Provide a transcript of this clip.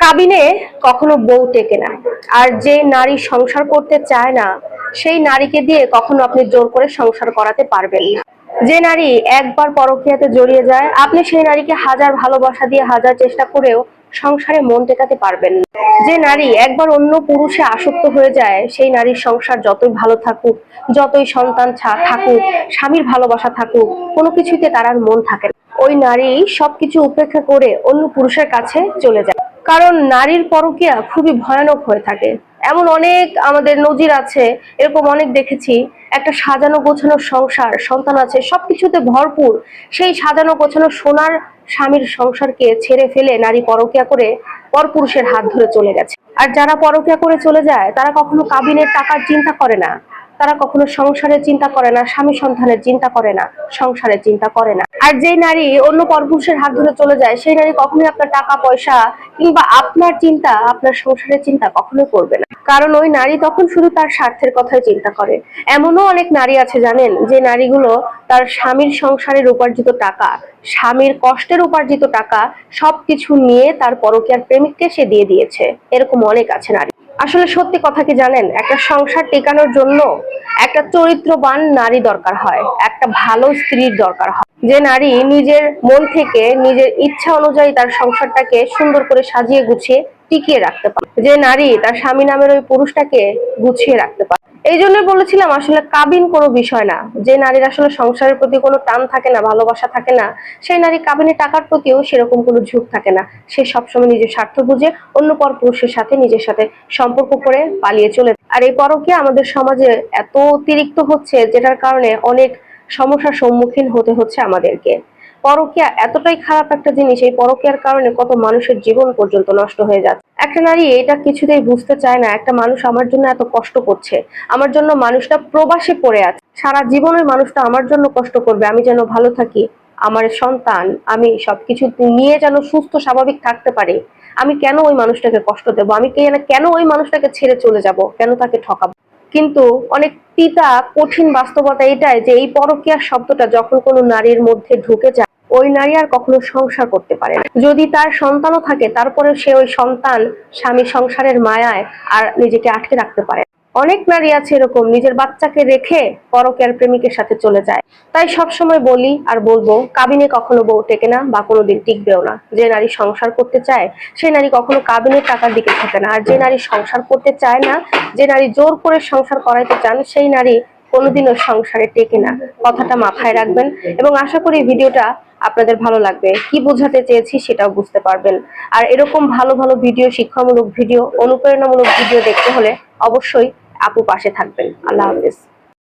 কাবিনে কখনো বউ টেকে না। আর যে নারী সংসার করতে চায় না, সেই নারীকে দিয়ে কখনো আপনি জোর করে সংসার করাতে পারবেন না। যে নারী একবার পরকীয়াতে জড়িয়ে যায়, আপনি সেই নারীকে হাজার ভালোবাসা দিয়ে হাজার চেষ্টা করেও সংসারে মন টেকাতে পারবেন না। যে নারী একবার অন্য পুরুষে আসক্ত হয়ে যায়, সেই নারীর সংসার যতই ভালো থাকুক, যতই সন্তান থাকুক, স্বামীর ভালোবাসা থাকুক, কোনো কিছুতে তার আর মন থাকে না। ওই নারী সবকিছু উপেক্ষা করে অন্য পুরুষের কাছে চলে যায়। কারণ নারীর পরকীয়া খুবই ভয়ানক হয়ে থাকে। এমন অনেক আমাদের নজির আছে, এরকম অনেক দেখেছি। একটা সাজানো গোছানো সংসার, সন্তান আছে, সবকিছুতে ভরপুর। সেই সাজানো গোছানো সোনার স্বামীর সংসারকে ছেড়ে ফেলে নারী পরকীয়া করে পরপুরুষের হাত ধরে চলে গেছে। আর যারা পরকীয়া করে চলে যায়, তারা কখনো কাবিনের টাকার চিন্তা করে না। তারা কখনো সংসারের চিন্তা করে না, স্বামী সন্তানের চিন্তা করে না সংসারের চিন্তা করে না। আর যেই নারী অন্য পরপুরুষের হাত ধরে চলে যায়, সেই নারী কখনোই আপনার টাকা, পয়সা কিংবা আপনার চিন্তা, আপনার সংসারের চিন্তা কখনোই করবে না। কারণ ওই নারী তখন শুধু তার স্বার্থের কথাই চিন্তা করে। এমনও অনেক নারী আছে, জানেন, যে নারীগুলো তার স্বামীর সংসারের উপার্জিত টাকা, স্বামীর কষ্টের উপার্জিত টাকা সবকিছু নিয়ে তার পরকীয়ার প্রেমিককে সে দিয়ে দিয়েছে। এরকম অনেক আছে নারী। আসলে সত্যি কথা কি জানেন, একটা সংসার টেকানোর জন্য একটা চরিত্রবান নারী দরকার হয়, একটা ভালো স্ত্রীর দরকার হয়। যে নারী নিজের মন থেকে নিজের ইচ্ছা অনুযায়ী তার সংসারটাকে সুন্দর করে সাজিয়ে গুছিয়ে টিকিয়ে রাখতে পারে। যে নারী তার স্বামী নামের ওই পুরুষটাকে গুছিয়ে রাখতে পারে। এই জন্য বলেছিলাম, আসলে কাবিন কোনো বিষয় না। যে নারীর আসলে সংসারের প্রতি কোনো টান থাকে না, ভালোবাসা থাকে না, সেই নারী কাবিনের টাকার প্রতিও সেরকম কোনো ঝুঁক থাকে না। সে সবসময় নিজের স্বার্থ বুঝে অন্য পর পুরুষের সাথে নিজের সাথে সম্পর্ক করে পালিয়ে চলে। আর এই পরকীয়া আমাদের সমাজে এত অতিরিক্ত হচ্ছে, যেটার কারণে অনেক সমস্যার সম্মুখীন হতে হচ্ছে আমাদেরকে। পরকীয়া এতটাই খারাপ একটা জিনিস, এই পরকীয়ার কারণে কত মানুষের জীবন পর্যন্ত নষ্ট হয়ে যাচ্ছে। একটা নারী এটা কিছুতেই বুঝতে চায় না, একটা মানুষ আমার জন্য এত কষ্ট করছে, আমার জন্য মানুষটা প্রবাসে পড়ে আছে। সারা জীবন ওই মানুষটা আমার জন্য কষ্ট করবে, আমি যেন ভালো থাকি, আমার সন্তান, আমি সবকিছু নিয়ে যেন সুস্থ, স্বাভাবিক থাকতে পারি, আমি কেন ওই মানুষটাকে কষ্ট দেবো? আমি কেন ওই মানুষটাকে ছেড়ে চলে যাব? কেন তাকে ঠকাবো? কিন্তু অনেক পিতা কঠিন বাস্তবতা এটাই যে এই পরকীয়া শব্দটা যখন কোনো নারীর মধ্যে ঢুকে যায় ওই নারী আর কখনো সংসার করতে পারে না। যদি তার সন্তানও থাকে তারপরে সে ওই সন্তান স্বামী সংসারের মায়ায় আর নিজেকে আটকে রাখতে পারে অনেক নারী আছে এরকম, নিজের বাচ্চাকে রেখে পরকীয়ার প্রেমিকের সাথে চলে যায়। তাই সব সময় বলি আর বলব, কাবিনে কখনো বউ টেকে না বা কোনোদিন টিকবেও না। যে নারী সংসার করতে চায় সেই নারী কখনো কাবিনের টাকার দিকে থাকে না। আর যে নারী সংসার করতে চায় না, যে নারী জোর করে সংসার করাইতে চান, সেই নারী কোনোদিনও সংসারে টেকে না। কথাটা মাথায় রাখবেন। এবং আশা করি ভিডিওটা আপনাদের ভালো লাগবে, কি বোঝাতে চেয়েছি সেটাও বুঝতে পারবেন। আর এরকম ভালো ভালো ভিডিও, শিক্ষামূলক ভিডিও, অনুপ্রেরণামূলক ভিডিও দেখতে হলে অবশ্যই আপু পাশে থাকবেন। আল্লাহ হাফিজ।